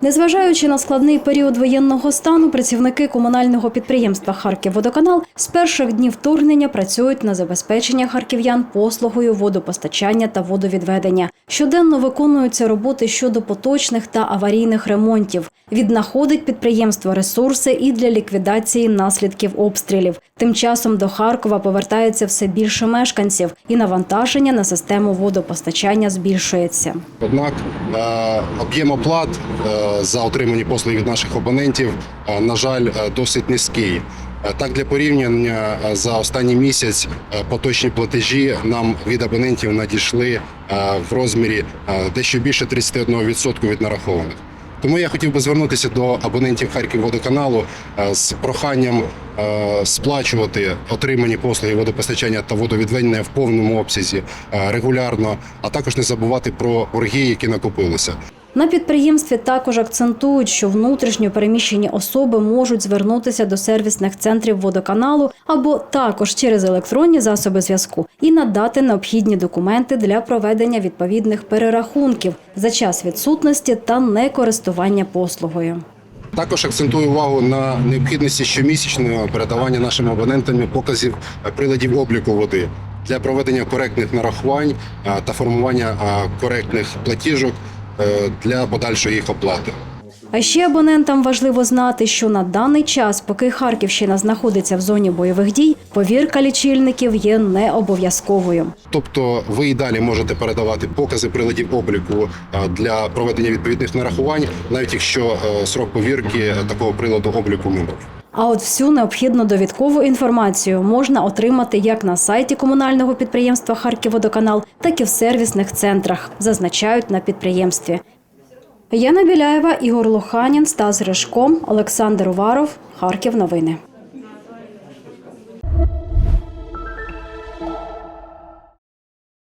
Незважаючи на складний період воєнного стану, працівники комунального підприємства «Харківводоканал» з перших днів вторгнення працюють на забезпечення харків'ян послугою водопостачання та водовідведення. Щоденно виконуються роботи щодо поточних та аварійних ремонтів. Віднаходить підприємство ресурси і для ліквідації наслідків обстрілів. Тим часом до Харкова повертається все більше мешканців, і навантаження на систему водопостачання збільшується. Однак е, об'єм оплат за отримані послуги від наших абонентів, е, на жаль, е, досить низький. Е, Так, для порівняння е, за останній місяць е, поточні платежі нам від абонентів надійшли е, в розмірі е, дещо більше 31% від нарахованих. Тому я хотів би звернутися до абонентів Харківводоканалу е, з проханням е, сплачувати отримані послуги водопостачання та водовідведення в повному обсязі е, регулярно, а також не забувати про борги, які накопилися. На підприємстві також акцентують, що внутрішньо переміщені особи можуть звернутися до сервісних центрів водоканалу або також через електронні засоби зв'язку і надати необхідні документи для проведення відповідних перерахунків за час відсутності та некористування послугою. Також акцентую увагу на необхідності щомісячного передавання нашим абонентам показів е, приладів обліку води для проведення коректних нарахувань е, та формування е, коректних платіжок для подальшої їх оплати. А ще абонентам важливо знати, що на даний час, поки Харківщина знаходиться в зоні бойових дій, повірка лічильників є не обов'язковою. Тобто ви і далі можете передавати покази приладів обліку е, для проведення відповідних нарахувань, навіть якщо е, срок повірки е, такого приладу обліку минув. А от всю необхідну довідкову інформацію можна отримати як на сайті комунального підприємства «Харківводоканал», так і в сервісних центрах, зазначають на підприємстві. Яна Біляєва, Ігор Луханін, Стас Гришко, Олександр Уваров, Харків. Новини.